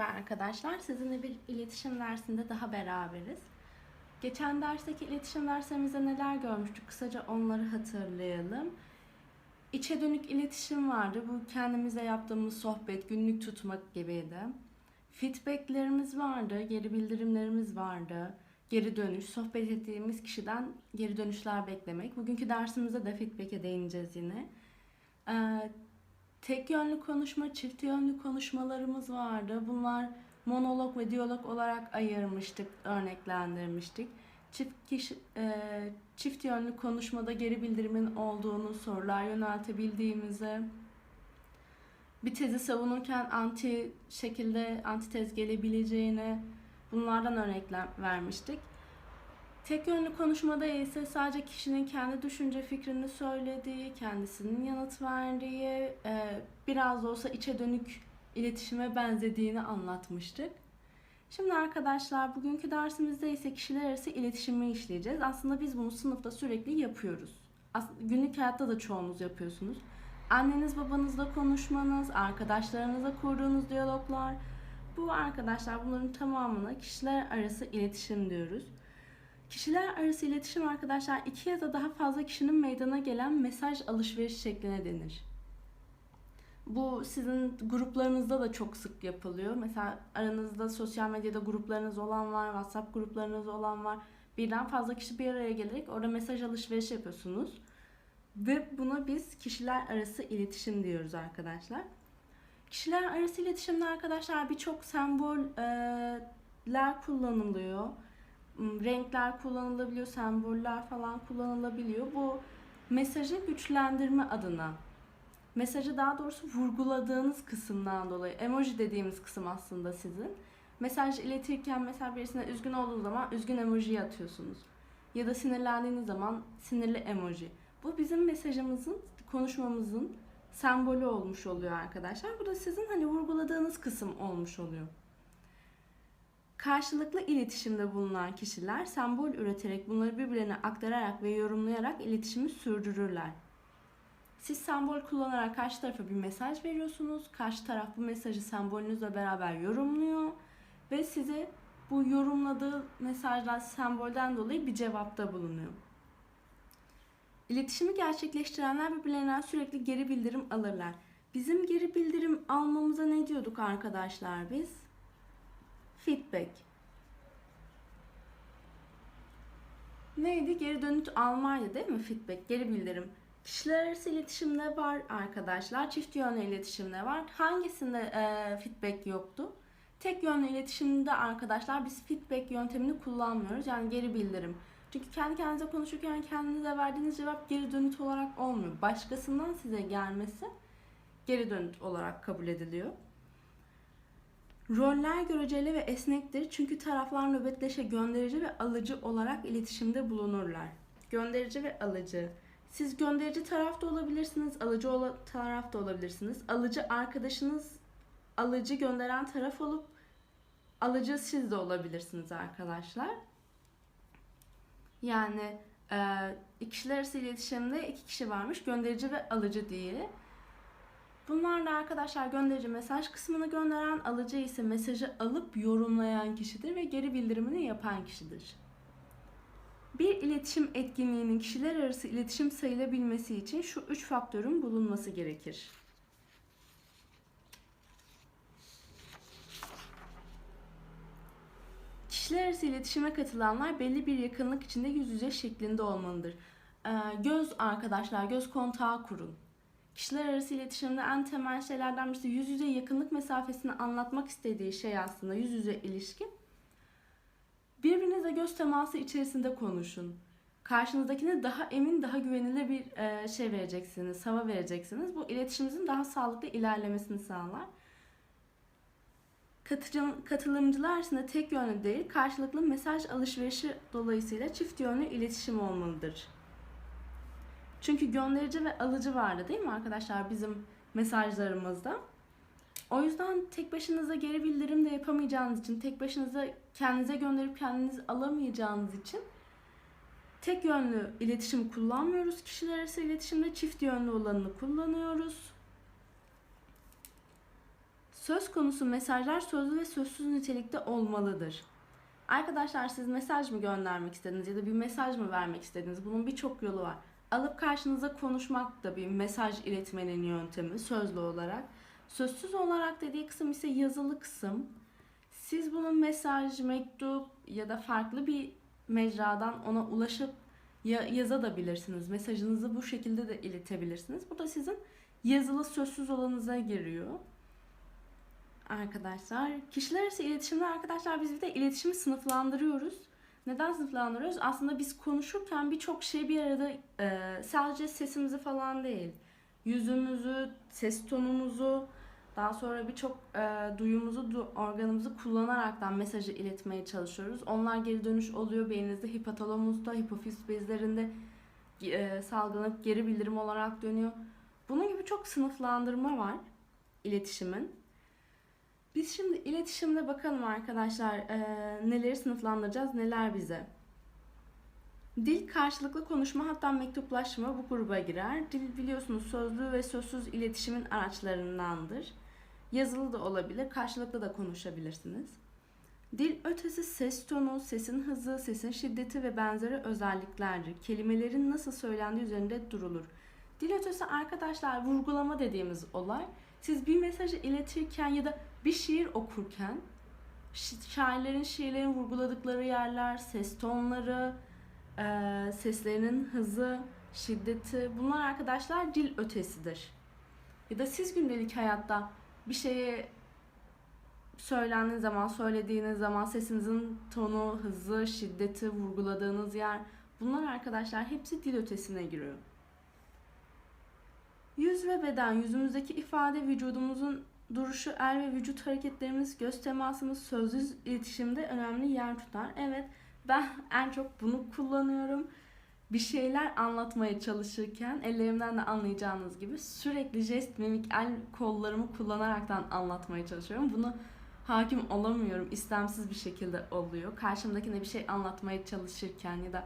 Merhaba arkadaşlar. Sizinle bir iletişim dersinde daha beraberiz. Geçen dersteki iletişim derslerimizde neler görmüştük? Kısaca onları hatırlayalım. İçe dönük iletişim vardı. Bu kendimize yaptığımız sohbet, günlük tutmak gibiydi. Feedbacklerimiz vardı, geri bildirimlerimiz vardı. Geri dönüş, sohbet ettiğimiz kişiden geri dönüşler beklemek. Bugünkü dersimizde de feedback'e değineceğiz yine. Ee, tek yönlü konuşma, çift yönlü konuşmalarımız vardı. Bunlar monolog ve diyalog olarak ayırmıştık, örneklendirmiştik. Çift kişi, e, çift yönlü konuşmada geri bildirimin olduğunu, sorular yöneltebildiğimizi, bir tezi savunurken anti şekilde antitez gelebileceğini bunlardan örnekler vermiştik. Tek yönlü konuşmada ise sadece kişinin kendi düşünce fikrini söylediği, kendisinin yanıt verdiği, e, biraz da olsa içe dönük iletişime benzediğini anlatmıştık. Şimdi arkadaşlar bugünkü dersimizde ise kişiler arası iletişimi işleyeceğiz. Aslında biz bunu sınıfta sürekli yapıyoruz. Aslında günlük hayatta da çoğunuz yapıyorsunuz. Anneniz babanızla konuşmanız, arkadaşlarınızla kurduğunuz diyaloglar. Bu arkadaşlar bunların tamamına kişiler arası iletişim diyoruz. Kişiler arası iletişim arkadaşlar iki ya da daha fazla kişinin meydana gelen mesaj alışveriş şekline denir. Bu sizin gruplarınızda da çok sık yapılıyor. Mesela aranızda sosyal medyada gruplarınız olan var, WhatsApp gruplarınız olan var. Birden fazla kişi bir araya gelerek orada mesaj alışverişi yapıyorsunuz. Ve buna biz kişiler arası iletişim diyoruz arkadaşlar. Kişiler arası iletişimde arkadaşlar birçok semboller kullanılıyor. Renkler kullanılabiliyor, semboller falan kullanılabiliyor. Bu mesajı güçlendirme adına. Mesajı daha doğrusu vurguladığınız kısımdan dolayı. Emoji dediğimiz kısım aslında sizin. Mesaj iletirken mesela birisine üzgün olduğu zaman üzgün emoji atıyorsunuz. Ya da sinirlendiğiniz zaman sinirli emoji. Bu bizim mesajımızın, konuşmamızın sembolü olmuş oluyor arkadaşlar. Bu da sizin hani vurguladığınız kısım olmuş oluyor. Karşılıklı iletişimde bulunan kişiler sembol üreterek bunları birbirlerine aktararak ve yorumlayarak iletişimi sürdürürler. Siz sembol kullanarak karşı tarafa bir mesaj veriyorsunuz. Karşı taraf bu mesajı sembolünüzle beraber yorumluyor ve size bu yorumladığı mesajdan, sembolden dolayı bir cevapta bulunuyor. İletişimi gerçekleştirenler birbirlerinden sürekli geri bildirim alırlar. Bizim geri bildirim almamıza ne diyorduk arkadaşlar biz? Feedback. Neydi? Geri dönüt almaydı değil mi feedback? Geri bildirim. Kişiler arası iletişimde var arkadaşlar. Çift yönlü iletişimde var. Hangisinde e, feedback yoktu? Tek yönlü iletişimde arkadaşlar biz feedback yöntemini kullanmıyoruz. Yani geri bildirim. Çünkü kendi kendinize konuşurken kendinize verdiğiniz cevap geri dönüt olarak olmuyor. Başkasından size gelmesi geri dönüt olarak kabul ediliyor. Roller göreceli ve esnektir çünkü taraflar nöbetleşe gönderici ve alıcı olarak iletişimde bulunurlar. Gönderici ve alıcı. Siz gönderici tarafta olabilirsiniz, alıcı tarafta olabilirsiniz. Alıcı arkadaşınız, alıcı gönderen taraf olup alıcı siz de olabilirsiniz arkadaşlar. Yani e, kişiler arası iletişimde iki kişi varmış, gönderici ve alıcı diye. Bunlar da arkadaşlar gönderici mesaj kısmını gönderen, alıcı ise mesajı alıp yorumlayan kişidir ve geri bildirimini yapan kişidir. Bir iletişim etkinliğinin kişiler arası iletişim sayılabilmesi için şu üç faktörün bulunması gerekir. Kişiler arası iletişime katılanlar belli bir yakınlık içinde yüz yüze şeklinde olmalıdır. Ee, göz arkadaşlar, göz kontağı kurun. Kişiler arası iletişimde en temel şeylerden birisi yüz yüze yakınlık mesafesini anlatmak istediği şey aslında yüz yüze ilişki. Birbirinize göz teması içerisinde konuşun. Karşınızdakine daha emin, daha güvenilir bir şey vereceksiniz, hava vereceksiniz. Bu iletişiminizin daha sağlıklı ilerlemesini sağlar. Katılımcılar arasında tek yönlü değil, karşılıklı mesaj alışverişi dolayısıyla çift yönlü iletişim olmalıdır. Çünkü gönderici ve alıcı vardı değil mi arkadaşlar bizim mesajlarımızda? O yüzden tek başınıza geri bildirim de yapamayacağınız için, tek başınıza kendinize gönderip kendiniz alamayacağınız için tek yönlü iletişim kullanmıyoruz. Kişiler arası iletişimde çift yönlü olanını kullanıyoruz. Söz konusu mesajlar sözlü ve sözsüz nitelikte olmalıdır. Arkadaşlar siz mesaj mı göndermek istediniz ya da bir mesaj mı vermek istediniz? Bunun birçok yolu var. Alıp karşınıza konuşmak da bir mesaj iletmenin yöntemi sözlü olarak. Sözsüz olarak dediği kısım ise yazılı kısım. Siz bunu mesaj, mektup ya da farklı bir mecradan ona ulaşıp ya yazabilirsiniz. Mesajınızı bu şekilde de iletebilirsiniz. Bu da sizin yazılı sözsüz olanınıza giriyor. Arkadaşlar, kişiler arası iletişimde arkadaşlar biz bir de iletişimi sınıflandırıyoruz. Neden sınıflandırıyoruz? Aslında biz konuşurken birçok şey bir arada e, sadece sesimizi falan değil. Yüzümüzü, ses tonumuzu, daha sonra birçok e, duyumuzu, du- organımızı kullanaraktan mesajı iletmeye çalışıyoruz. Onlar geri dönüş oluyor beyninizde, hipotalamusta, hipofiz bezlerinde e, salgılanıp geri bildirim olarak dönüyor. Bunun gibi çok sınıflandırma var iletişimin. Biz şimdi iletişimde bakalım arkadaşlar e, neleri sınıflandıracağız, neler bize. Dil karşılıklı konuşma hatta mektuplaşma bu gruba girer. Dil biliyorsunuz sözlü ve sözsüz iletişimin araçlarındandır. Yazılı da olabilir, karşılıklı da konuşabilirsiniz. Dil ötesi ses tonu, sesin hızı, sesin şiddeti ve benzeri özelliklerdir. Kelimelerin nasıl söylendiği üzerinde durulur. Dil ötesi arkadaşlar vurgulama dediğimiz olay. Siz bir mesajı iletirken ya da bir şiir okurken şairlerin şiirlerin vurguladıkları yerler, ses tonları, eee, seslerinin hızı, şiddeti bunlar arkadaşlar dil ötesidir. Ya da siz gündelik hayatta bir şeye söylendiğiniz zaman, söylediğiniz zaman sesinizin tonu, hızı, şiddeti, vurguladığınız yer bunlar arkadaşlar hepsi dil ötesine giriyor. Yüz ve beden, yüzümüzdeki ifade, vücudumuzun duruşu, el ve vücut hareketlerimiz, göz temasımız sözlü iletişimde önemli yer tutar. Evet, ben en çok bunu kullanıyorum. Bir şeyler anlatmaya çalışırken ellerimden de anlayacağınız gibi sürekli jest, mimik, el kollarımı kullanaraktan anlatmaya çalışıyorum. Bunu hakim olamıyorum. istemsiz bir şekilde oluyor. Karşımdakine bir şey anlatmaya çalışırken ya da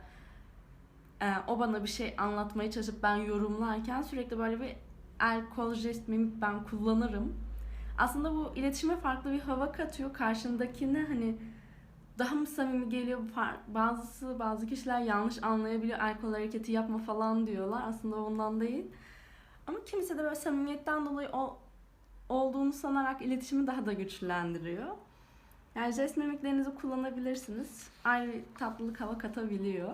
e, o bana bir şey anlatmaya çalışıp ben yorumlarken sürekli böyle bir el, kol, jest, mimik ben kullanırım. Aslında bu iletişime farklı bir hava katıyor. Karşındakine hani daha mı samimi geliyor? Bazısı, bazı kişiler yanlış anlayabiliyor. El kol hareketi yapma falan diyorlar. Aslında ondan değil. Ama kimisi de böyle samimiyetten dolayı o, olduğunu sanarak iletişimi daha da güçlendiriyor. Yani jest mimiklerinizi kullanabilirsiniz. Ayrı tatlılık hava katabiliyor.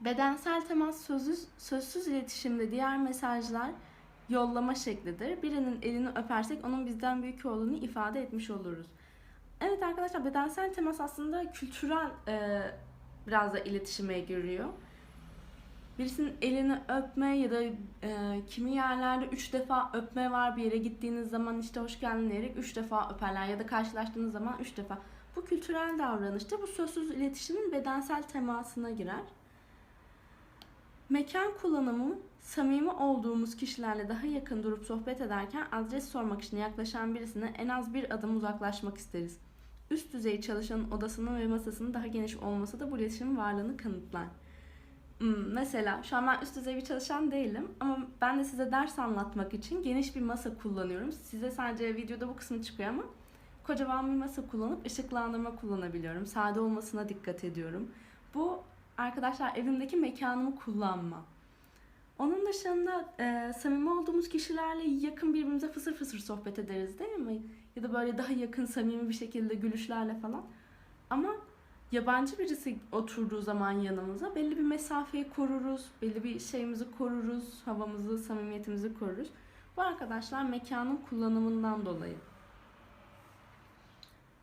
Bedensel temas sözsüz, sözsüz iletişimde diğer mesajlar yollama şeklidir. Birinin elini öpersek onun bizden büyük olduğunu ifade etmiş oluruz. Evet arkadaşlar bedensel temas aslında kültürel e, biraz da iletişime giriyor. Birisinin elini öpme ya da e, kimi yerlerde üç defa öpme var bir yere gittiğiniz zaman işte hoş geldin diyerek üç defa öperler ya da karşılaştığınız zaman üç defa. Bu kültürel davranışta bu sözsüz iletişimin bedensel temasına girer. Mekan kullanımı samimi olduğumuz kişilerle daha yakın durup sohbet ederken adres sormak için yaklaşan birisine en az bir adım uzaklaşmak isteriz. Üst düzey çalışanın odasının ve masasının daha geniş olması da bu iletişimin varlığını kanıtlar. Hmm, mesela şu an ben üst düzey bir çalışan değilim ama ben de size ders anlatmak için geniş bir masa kullanıyorum. Size sadece videoda bu kısmı çıkıyor ama kocaman bir masa kullanıp ışıklandırma kullanabiliyorum. Sade olmasına dikkat ediyorum. Bu arkadaşlar evimdeki mekanımı kullanma. Onun dışında e, samimi olduğumuz kişilerle yakın birbirimize fısır fısır sohbet ederiz değil mi? Ya da böyle daha yakın samimi bir şekilde gülüşlerle falan. Ama yabancı birisi oturduğu zaman yanımıza belli bir mesafeyi koruruz, belli bir şeyimizi koruruz, havamızı, samimiyetimizi koruruz. Bu arkadaşlar mekanın kullanımından dolayı.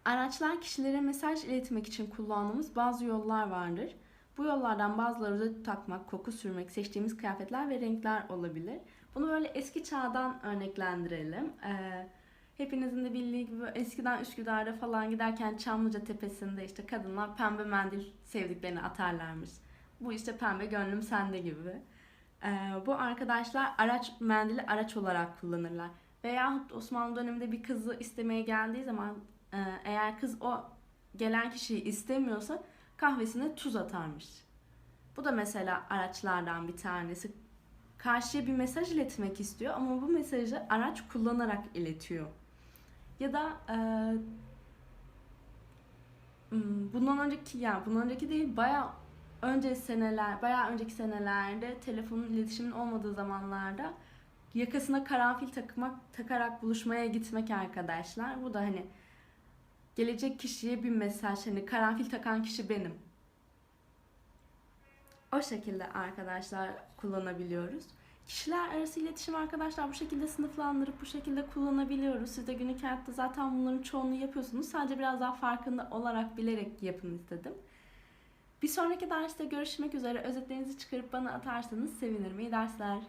Araçlar kişilere mesaj iletmek için kullandığımız bazı yollar vardır. Bu yollardan bazıları özet takmak, koku sürmek, seçtiğimiz kıyafetler ve renkler olabilir. Bunu böyle eski çağdan örneklendirelim. Ee, hepinizin de bildiği gibi eskiden Üsküdar'da falan giderken Çamlıca Tepesi'nde işte kadınlar pembe mendil sevdiklerini atarlarmış. Bu işte pembe gönlüm sende gibi. Ee, bu arkadaşlar araç mendili araç olarak kullanırlar. Veyahut Osmanlı döneminde bir kızı istemeye geldiği zaman e, eğer kız o gelen kişiyi istemiyorsa kahvesine tuz atarmış. Bu da mesela araçlardan bir tanesi. Karşıya bir mesaj iletmek istiyor ama bu mesajı araç kullanarak iletiyor. Ya da e, hmm, bundan önceki yani bundan önceki değil bayağı önce seneler bayağı önceki senelerde telefonun iletişimin olmadığı zamanlarda yakasına karanfil takmak takarak buluşmaya gitmek arkadaşlar. Bu da hani gelecek kişiye bir mesaj hani karanfil takan kişi benim. O şekilde arkadaşlar kullanabiliyoruz. Kişiler arası iletişim arkadaşlar bu şekilde sınıflandırıp bu şekilde kullanabiliyoruz. Siz de günlük hayatta zaten bunların çoğunu yapıyorsunuz. Sadece biraz daha farkında olarak bilerek yapın istedim. Bir sonraki derste görüşmek üzere. Özetlerinizi çıkarıp bana atarsanız sevinirim. İyi dersler.